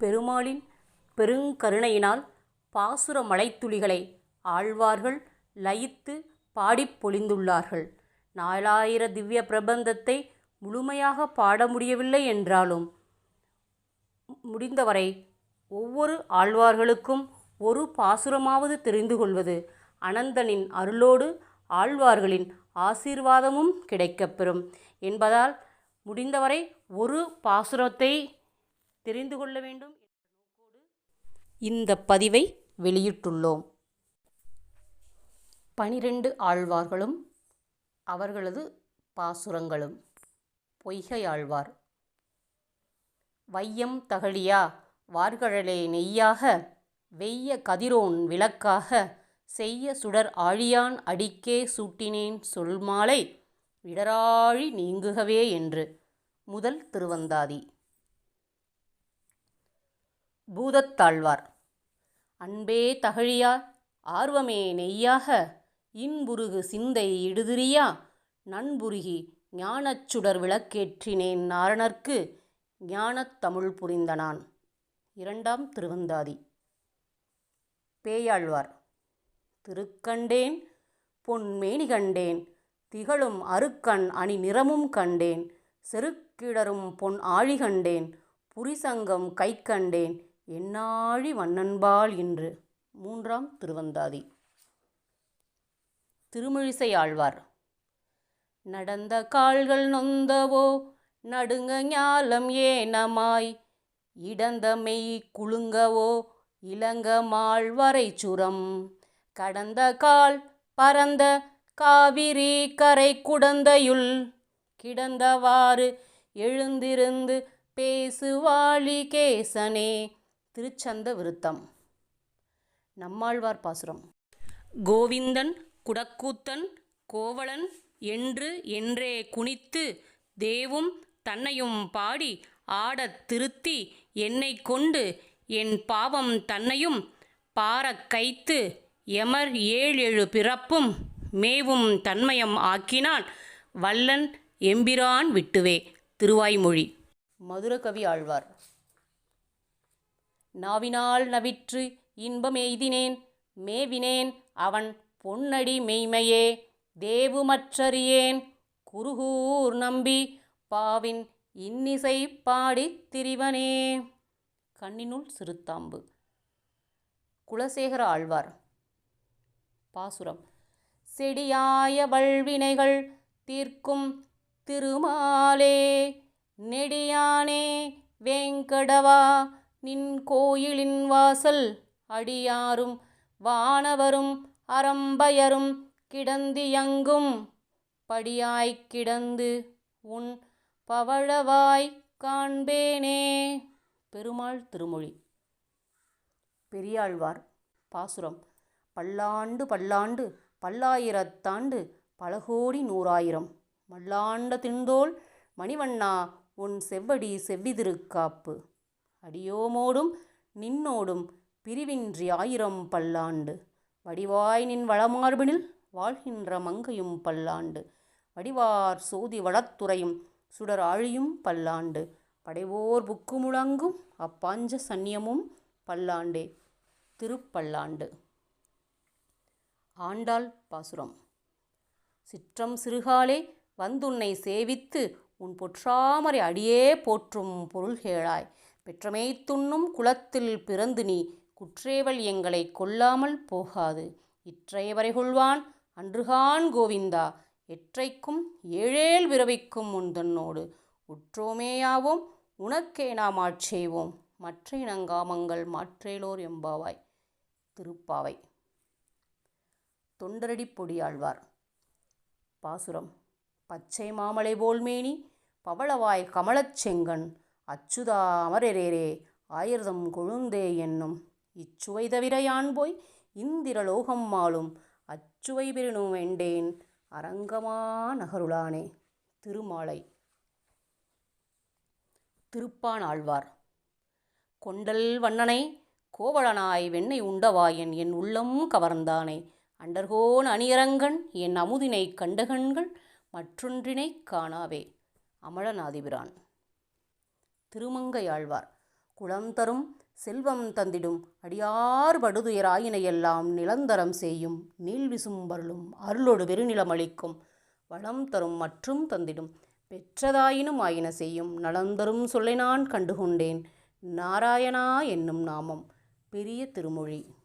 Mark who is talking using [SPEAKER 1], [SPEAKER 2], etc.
[SPEAKER 1] பெருமாளின் பெருங்கருணையினால் பாசுர மழைத்துளிகளை ஆழ்வார்கள் லயித்து பாடிப் பொழிந்துள்ளார்கள். நாலாயிர திவ்ய பிரபந்தத்தை முழுமையாக பாட முடியவில்லை என்றாலும் முடிந்தவரை ஒவ்வொரு ஆழ்வார்களுக்கும் ஒரு பாசுரமாவது தெரிந்து கொள்வது அனந்தனின் அருளோடு ஆழ்வார்களின் ஆசீர்வாதமும் கிடைக்கப்பெறும் என்பதால் முடிந்தவரை ஒரு பாசுரத்தை தெரிந்து கொள்ள வேண்டும் என்ற நோக்கோடு இந்த பதிவை வெளியிட்டுள்ளோம். பனிரெண்டு ஆழ்வார்களும் அவர்களது பாசுரங்களும் பொய்கையாழ்வார் வையம் தகழியா வார்கழலே நெய்யாக வெய்ய கதிரோன் விளக்காக செய்ய சுடர் ஆழியான் அடிக்கே சூட்டினேன் சொல்மாலை இடராழி நீங்குகவே என்று. முதல் திருவந்தாதி. பூதத்தாழ்வார் அன்பே தகழியா ஆர்வமே நெய்யாக இன்புருகு சிந்தை இடுதிரியா நன்புருகி ஞானச் சுடர் விளக்கேற்றினேன் நாரணர்க்கு ஞானத்தமிழ் புரிந்தனான். இரண்டாம் திருவந்தாதி. பேயாழ்வார் திருக்கண்டேன் பொன்மேனி கண்டேன் திகழும் அருக்கண் அணி நிறமும் கண்டேன் செருக்கிடரும் பொன் ஆழி கண்டேன் புரிசங்கம் கண்டேன் என்னாழி வண்ணன்பால் இன்று. மூன்றாம் திருவந்தாதி. திருமிழிசை ஆழ்வார் நடந்த கால்கள் நொந்தவோ நடுங்க ஞாலம் ஏனமாய் இடந்த மெய் குலுங்கவோ இளங்க மாழ்வரை சுரம் கடந்த கால் பரந்த காவிரி கரை குடந்தையுள் கிடந்தவாறு எழுந்திருந்து பேசுவாளி கேசனே. திருச்சந்த விருத்தம். நம்மாழ்வார் பாசுரம். கோவிந்தன் குடக்கூத்தன் கோவலன் என்று என்றே குனித்து தேவும் தன்னையும் பாடி ஆடத் திருத்தி என்னைக் கொண்டு என் பாவம் தன்னையும் பாரக் கைத்து எமர் ஏழ் எழு பிறப்பும் மேவும் தன்மயம் ஆக்கினான் வல்லன் எம்பிரான் விட்டுவே. திருவாய்மொழி. மதுரகவி ஆழ்வார் நாவினால் நவிற்று இன்பம் எய்தினேன் மேவினேன் அவன் பொன்னடி மெய்மையே தேவுமற்றறியேன் குருகூர் நம்பி பாவின் இன்னிசை பாடித் திரிவனே. கண்ணினுள் சிறுத்தாம்பு. குலசேகர ஆழ்வார் பாசுரம் செடியாய வல்வினைகள் தீர்க்கும் திருமாலே நெடியானே வேங்கடவா நின் கோயிலின் வாசல் அடியாரும் வானவரும் அறம்பயரும் கிடந்தியங்கும் படியாய்க் கிடந்து உன் பவழவாய் காண்பேனே. பெருமாள் திருமொழி. பெரியாழ்வார் பாசுரம் பல்லாண்டு பல்லாண்டு பல்லாயிரத்தாண்டு பலகோடி நூறாயிரம் மல்லாண்ட திண்டோல் மணிவண்ணா உன் செவ்வடி செவ்விதிருக்காப்பு அடியோமோடும் நின்னோடும் பிரிவின்றி ஆயிரம் பல்லாண்டு. வடிவாய் நின் வளமார்பினில் வாழ்கின்ற மங்கையும் பல்லாண்டு. வடிவார் சோதி வளத்துறையும் சுடர் ஆழியும் பல்லாண்டு. படைவோர் புக்கு முழங்கும் அப்பாஞ்ச சன்னியமும் பல்லாண்டே. திருப்பல்லாண்டு. ஆண்டாள் பாசுரம். சிற்றம் சிறுகாலே வந்துன்னை சேவித்து உன் பொற்றாமரை அடியே போற்றும் பொருள்கேளாய். பெற்றமே துண்ணும் துன்னும் குலத்தில் பிறந்து நீ குற்றேவல் எங்களைக் கொல்லாமல் போகாது. இற்றைய வரைகொள்வான் அன்றுகான் கோவிந்தா. எற்றைக்கும் ஏழேல் விரவிக்கும் உன்தன்னோடு உற்றோமேயாவோம் உனக்கே நாம் ஆட்சேவோம். மற்ற இனங்காமங்கள் மாற்றேலோர் எம்பாவாய். திருப்பாவை. தொண்டரடி பொடியாழ்வார். பாசுரம். பச்சை மாமலை போல்மேனி பவளவாய் கமலச் செங்கன் அச்சுதாமரரேரே ஆயிரதம் கொழுந்தே என்னும் இச்சுவை தவிர யான்போய் இந்திர இந்திரலோகம் மாளும் அச்சுவை பெறினும் வேண்டேன் அரங்கமா நகருளானே. திருமாலை. திருப்பான் ஆழ்வார் கொண்டல் வண்ணனை கோவலனாய் வெண்ணை உண்டவாயன் என் உள்ளம் கவர்ந்தானே அண்டர்கோன் அணியரங்கன் என் அமுதினைக் கண்டகண்கள் மற்றொன்றினைக் காணாவே. அமலனாதிபிரான். திருமங்கையாழ்வார் குளம் தரும் செல்வம் தந்திடும் அடியார் படுதுயராயினையெல்லாம் நிலந்தரம் செய்யும் நீள் அருளோடு வெறுநிலம் வெறுநிலமளிக்கும் வளம் தரும் மற்றும் தந்திடும் பெற்றதாயினும் ஆயின செய்யும் நலந்தரும் சொல்லை நான் கண்டுகொண்டேன் நாராயணா என்னும் நாமம் பெரிய திருமொழி.